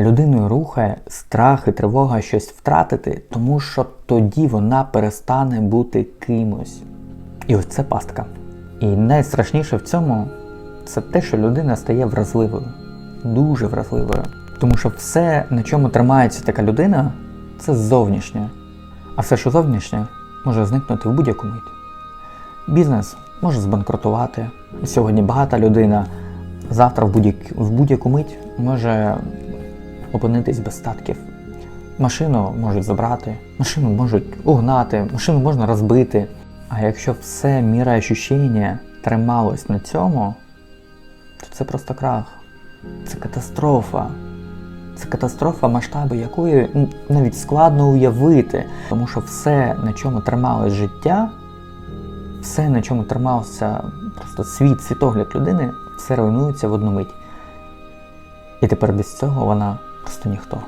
людиною рухає страх і тривога щось втратити, тому що тоді вона перестане бути кимось. І ось це пастка. І найстрашніше в цьому це те, що людина стає вразливою, дуже вразливою. Тому що все, на чому тримається така людина, це зовнішнє. А все, що зовнішнє, може зникнути в будь-яку мить. Бізнес може збанкрутувати. Сьогодні багата людина, завтра в будь-яку, мить може опинитись без статків. Машину можуть забрати, машину можуть угнати, машину можна розбити. А якщо все міра ощущення трималось на цьому, то це просто крах. Це катастрофа. Це катастрофа, масштаби якої навіть складно уявити. Тому що все, на чому трималось життя, все, на чому тримався просто світ, світогляд людини, все руйнується в одну мить. І тепер без цього вона просто ніхто.